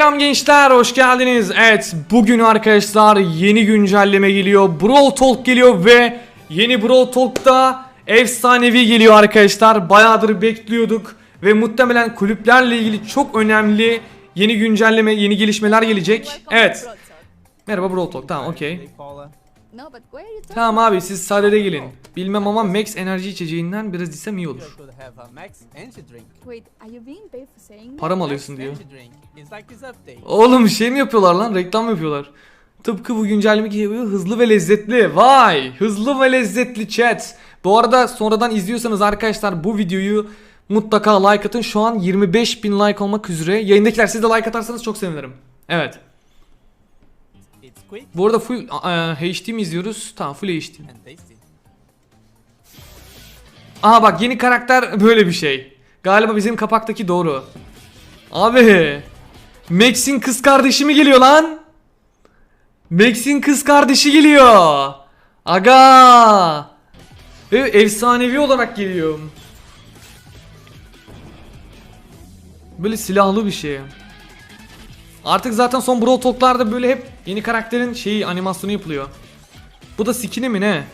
Selam gençler, hoş geldiniz. Evet, bugün arkadaşlar yeni güncelleme geliyor. Brawl Talk geliyor ve yeni Brawl Talk'ta efsanevi geliyor arkadaşlar. Bayağıdır bekliyorduk ve muhtemelen kulüplerle ilgili çok önemli yeni güncelleme, yeni gelişmeler gelecek. Evet. Merhaba Brawl Talk. Tamam, okey. No, but where are you talking? Tamam abi siz sadede gelin. Bilmem ama Max enerji içeceğinden biraz içsem iyi olur. Para mı alıyorsun diyor. Oğlum şey mi yapıyorlar lan? Reklam mı yapıyorlar? Tıpkı bu güncelleme gibi hızlı ve lezzetli. Vay! Hızlı ve lezzetli chat. Bu arada sonradan izliyorsanız arkadaşlar bu videoyu mutlaka like atın. Şu an 25 bin like olmak üzere. Yayındakiler siz de like atarsanız çok sevinirim. Evet. Bu arada full e, HD mi izliyoruz? Tamam full HD. Aha bak yeni karakter böyle bir şey. Galiba bizim kapaktaki doğru. Abi. Max'in kız kardeşi mi geliyor lan? Max'in kız kardeşi geliyor. Aga. Ve efsanevi olarak geliyor. Böyle silahlı bir şey. Artık zaten son Brawl Talk'larda böyle hep yeni karakterin şeyi animasyonu yapılıyor. Bu da skin'i mi ne?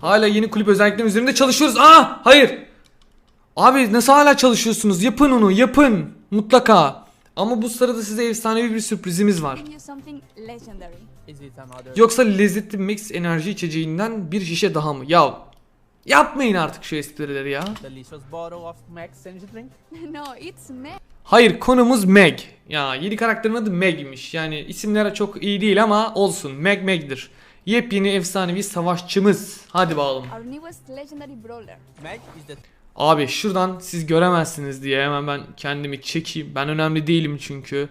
Hala yeni kulüp özellikleri üzerinde çalışıyoruz. Aa, hayır. Abi nasıl hala çalışıyorsunuz? Yapın onu, yapın. Mutlaka. Ama bu sırada size efsanevi bir sürprizimiz var. Yoksa lezzetli mix enerji içeceğinden bir şişe daha mı? Ya yapmayın artık şu esprileri ya. Hayır konumuz Meg. Ya yeni karakterin adı Meg'miş. Yani isimleri çok iyi değil ama olsun. Meg Meg'dir. Yepyeni efsanevi savaşçımız. Hadi bakalım. Mac Abi şuradan siz göremezsiniz diye hemen ben kendimi çekeyim. Ben önemli değilim çünkü.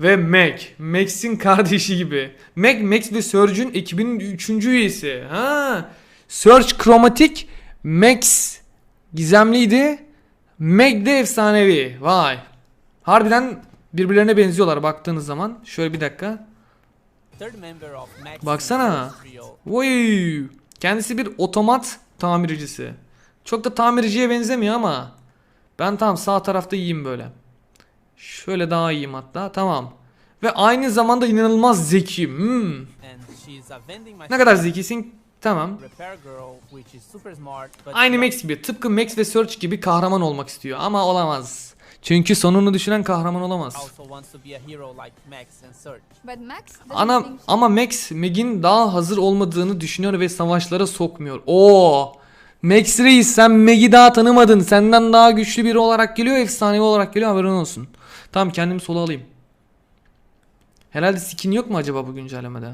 Ve Meg. Max'in kardeşi gibi. Meg, Max ve Surge'ün ekibinin 3. üyesi. Ha. Surge kromatik. Max gizemliydi. Meg de efsanevi. Vay. Harbiden birbirlerine benziyorlar baktığınız zaman. Şöyle bir dakika. Baksana. Vay. Kendisi bir otomat tamircisi. Çok da tamirciye benzemiyor ama ben tam sağ tarafta iyiyim böyle. Şöyle daha iyiyim hatta. Tamam. Ve aynı zamanda inanılmaz zeki. Hmm. Ne kadar zekisin? Tamam. Aynı Max gibi. Tıpkı Max ve Search gibi kahraman olmak istiyor ama olamaz. Çünkü sonunu düşünen kahraman olamaz. Ana ama Max Meg'in daha hazır olmadığını düşünüyor ve savaşlara sokmuyor. Oo! Max Reis sen Meg'i daha tanımadın. Senden daha güçlü biri olarak geliyor, efsanevi olarak geliyor haberin olsun. Tamam kendimi sola alayım. Herhalde skin yok mu acaba bu güncellemede?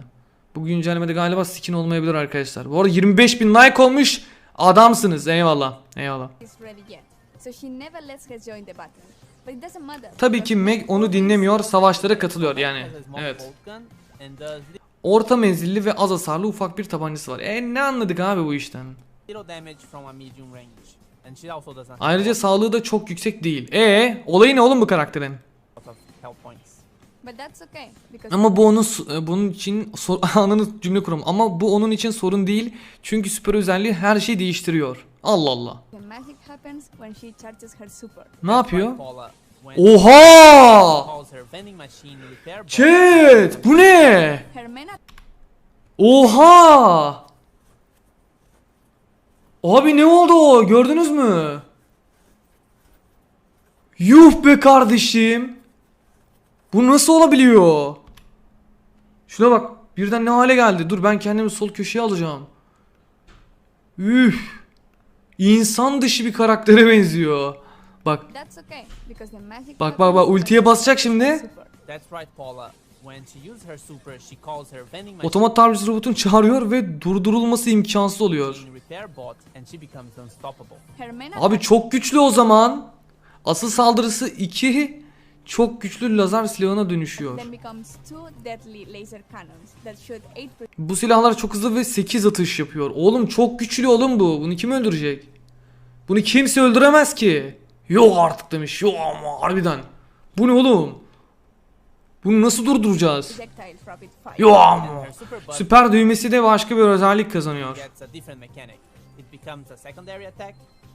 Bu güncellemede galiba skin olmayabilir arkadaşlar. Bu arada 25 bin like olmuş. Adamsınız. Eyvallah. Eyvallah. İs ready yet. So she never lets her join the battle. But it doesn't matter. Tabii ki Meg onu dinlemiyor, savaşlara katılıyor yani. Evet. Orta menzilli ve az hasarlı ufak bir tabancası var. E ne anladık abi bu işten? Ayrıca sağlığı da çok yüksek değil. E olayı ne oğlum bu karakterin? Ama bu onun e, bunun için sor, ananı cümle kurum. Ama bu onun için sorun değil. Çünkü süper özelliği her şeyi değiştiriyor. Allah Allah. the magic happens when she charges her super. Ne yapıyor? Oha! Chat bu ne? Oha! Abi ne oldu o? Gördünüz mü? Yuh be kardeşim. Bu nasıl olabiliyor? Şuna bak. Birden ne hale geldi. Dur ben kendimi sol köşeye alacağım. Üf. İnsan dışı bir karaktere benziyor. Bak bak bak bak ultiye basacak şimdi. Otomat tamirci robotun çağırıyor ve durdurulması imkansız oluyor. Abi çok güçlü o zaman. Asıl saldırısı 2 çok güçlü lazer silahına dönüşüyor. then becomes two deadly laser cannons that shoot 8 Bu silahlar çok hızlı ve 8 atış yapıyor. Oğlum çok güçlü oğlum bu. Bunu kim öldürecek? Bunu kimse öldüremez ki. Yok artık demiş. Yok ama harbiden. Bu ne oğlum? Bunu nasıl durduracağız? Yok ama. Süper düğmesi de başka bir özellik kazanıyor.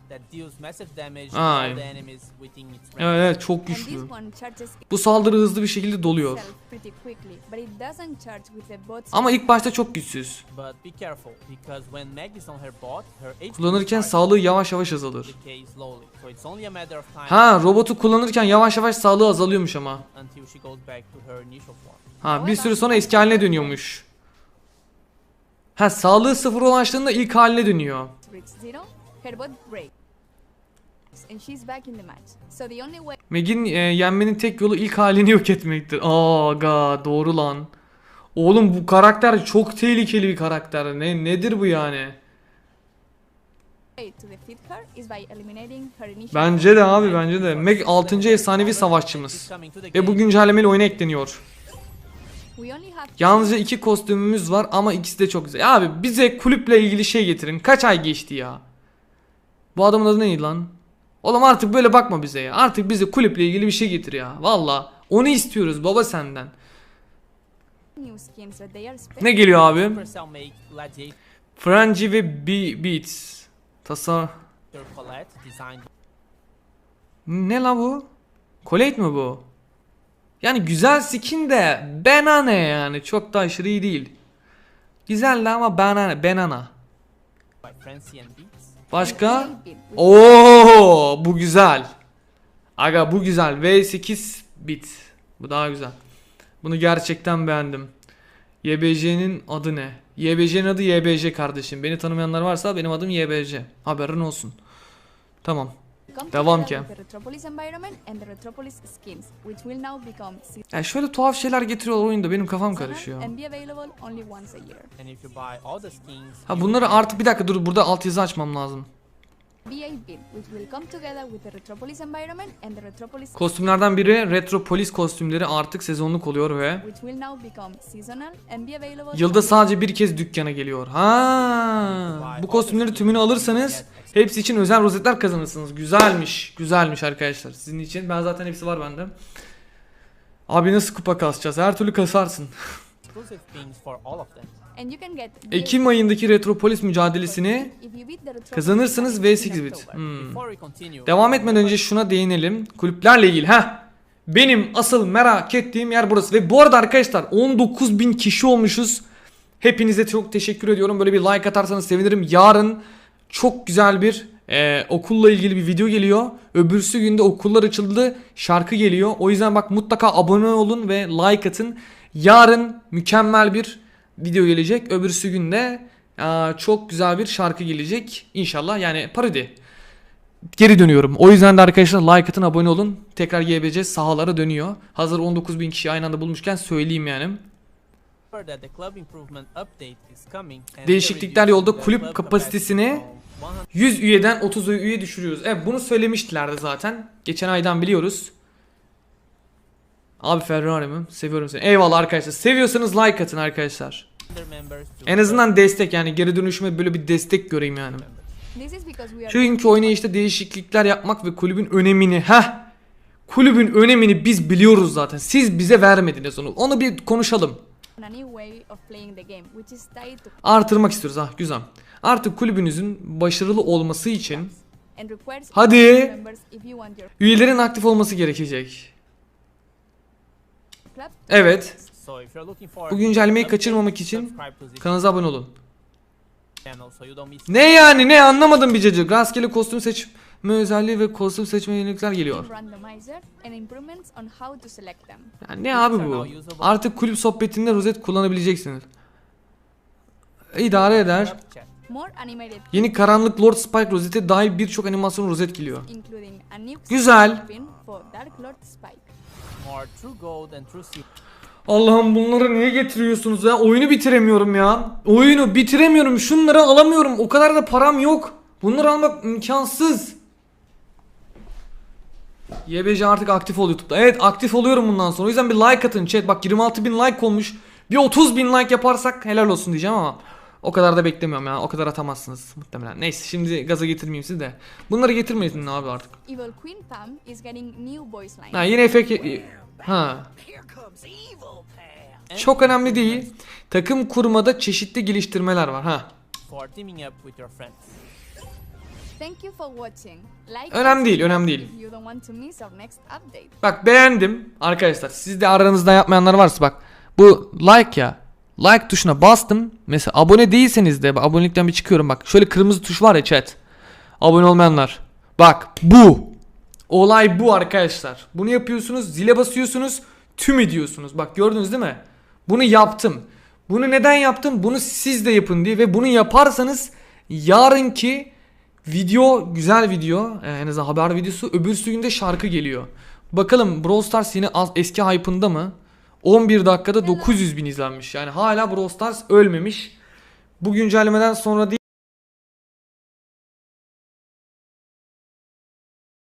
Gets a different mechanic. It becomes a secondary attack, that deals massive damage to Ay. all the enemies within its range. Evet, evet çok And this güçlü. one charges Bu saldırı hızlı bir şekilde doluyor. itself pretty quickly, but it doesn't charge with the bot's Ama ilk başta çok güçsüz. But be careful, because when Meg is on her bot, her HP Kullanırken sağlığı yavaş yavaş azalır. to decay slowly. So it's only a matter of time Ha robotu kullanırken yavaş yavaş sağlığı azalıyormuş ama. until she goes back to her initial form. Ha bir süre sonra eski haline dönüyormuş. Ha sağlığı sıfır ulaştığında ilk haline dönüyor. And she's back in the match. So the only way Meg'in e, yenmenin tek yolu ilk halini yok etmektir. Aa ga doğru lan. Oğlum bu karakter çok tehlikeli bir karakter. Ne nedir bu yani? to defeat her is by eliminating her initial Bence de abi bence de. Meg 6. efsanevi savaşçımız. Ve bu güncellemeli oyuna ekleniyor. We only have Yalnızca iki kostümümüz var ama ikisi de çok güzel. Ya Abi bize kulüple ilgili şey getirin. Kaç ay geçti ya? Bu adamın adı neydi lan? Oğlum artık böyle bakma bize ya. Artık bize kulüple ilgili bir şey getir ya. Valla. Onu istiyoruz baba senden. Ne geliyor abi? Frenzy ve Be Beats. Designed Ne la bu? Colette mi bu? Yani güzel skin de banana yani. Çok da aşırı iyi değil. Güzel de ama and Beats. Başka? With Oo, bu güzel. Aga bu güzel. V8 bit. Bu daha güzel. Bunu gerçekten beğendim. YBJ'nin adı ne? YBJ'nin adı YBJ kardeşim. Beni tanımayanlar varsa benim adım YBJ. Haberin olsun. Tamam. Devam ki. with The Retropolis environment and the Retropolis skins, which will now become Ya şöyle tuhaf şeyler getiriyorlar oyunda. Benim kafam karışıyor. and be available only once a year. And if you buy all the skins, Ha bunları artık bir dakika dur burada altyazı açmam lazım. BA which will come together with the Retropolis environment and the Retropolis Kostümlerden biri Retro Polis kostümleri artık sezonluk oluyor ve which will now become seasonal and be available Yılda sadece bir kez dükkana geliyor. Ha, bu kostümleri tümünü alırsanız hepsi için özel rozetler kazanırsınız. Güzelmiş. Güzelmiş arkadaşlar. Sizin için. Ben zaten hepsi var bende. Abi nasıl kupa kasacağız? Her türlü kasarsın. Ekim ayındaki Retropolis mücadelesini if you beat the Retropolis kazanırsanız challenge in V8 bit. Hmm. Devam etmeden önce şuna değinelim. Kulüplerle ilgili. ha. Benim asıl merak ettiğim yer burası. Ve bu arada arkadaşlar 19.000 kişi olmuşuz. Hepinize çok teşekkür ediyorum. Böyle bir like atarsanız sevinirim. Yarın çok güzel bir e, okulla ilgili bir video geliyor. Öbürsü günde okullar açıldı. Şarkı geliyor. O yüzden bak mutlaka abone olun ve like atın. Yarın mükemmel bir video gelecek. Öbürsü günde çok güzel bir şarkı gelecek. İnşallah yani parodi geri dönüyorum. O yüzden de arkadaşlar like atın abone olun. Tekrar YBC sahalara dönüyor. Hazır 19.000 kişi aynı anda bulmuşken söyleyeyim yani. Değişiklikler yolda. Kulüp kapasitesini capacity from 100 100 üyeden 30 üye düşürüyoruz. Evet bunu söylemiştilerdi zaten. Geçen aydan biliyoruz. Abi Ferrari mi? Seviyorum seni. Eyvallah arkadaşlar. Seviyorsanız like atın arkadaşlar. En azından destek yani geri dönüşüme böyle bir destek göreyim yani. Çünkü oynayışta değişiklikler yapmak ve kulübün önemini ha kulübün önemini biz biliyoruz zaten. Siz bize vermediniz onu. Onu bir konuşalım. Artırmak istiyoruz ha güzel. Artık kulübünüzün başarılı olması için Hadi. üyelerin aktif olması gerekecek. Evet. Bu güncellemeyi kaçırmamak için kanalımıza abone olun. Ne yani ne anlamadım bir cacık. Rastgele kostüm seçme özelliği ve kostüm seçme yenilikler geliyor. Yani ne abi bu? Artık kulüp sohbetinde rozet kullanabileceksiniz. İdare eder. Yeni karanlık Lord Spike rozete dahil birçok animasyon rozet geliyor. including a new Güzel. pin for Dark Lord Spike. More true gold and true silver Allah'ım bunları niye getiriyorsunuz ya? Oyunu bitiremiyorum ya. Oyunu bitiremiyorum. Şunları alamıyorum. O kadar da param yok. Bunları almak imkansız. YBC artık aktif ol YouTube'da. Evet aktif oluyorum bundan sonra. O yüzden bir like atın chat. Bak 26 bin like olmuş. Bir 30 bin like yaparsak helal olsun diyeceğim ama. O kadar da beklemiyorum ya. O kadar atamazsınız muhtemelen. Neyse şimdi gaza getirmeyeyim sizi de. Bunları getirmeyin abi artık. Evil Queen Pam is getting new. Ha yine efekt... Ha. Çok önemli değil. Takım kurmada çeşitli geliştirmeler var ha. Önemli değil, önemli değil. Bak beğendim arkadaşlar. Siz de aranızda yapmayanlar varsa bak. Bu like ya. Like tuşuna bastım. Mesela abone değilseniz de abonelikten bir çıkıyorum bak. Şöyle kırmızı tuş var ya chat. Abone olmayanlar. Bak bu. Olay bu arkadaşlar. Bunu yapıyorsunuz, zile basıyorsunuz, tüm ediyorsunuz. Bak gördünüz değil mi? Bunu yaptım. Bunu neden yaptım? Bunu siz de yapın diye ve bunu yaparsanız yarınki video güzel video. Ee, en azından haber videosu. Öbürsü günde şarkı geliyor. Bakalım Brawl Stars yine eski hype'ında mı? 11 dakikada 900 bin izlenmiş. Yani hala Brawl Stars ölmemiş. Bu güncellemeden sonra değil.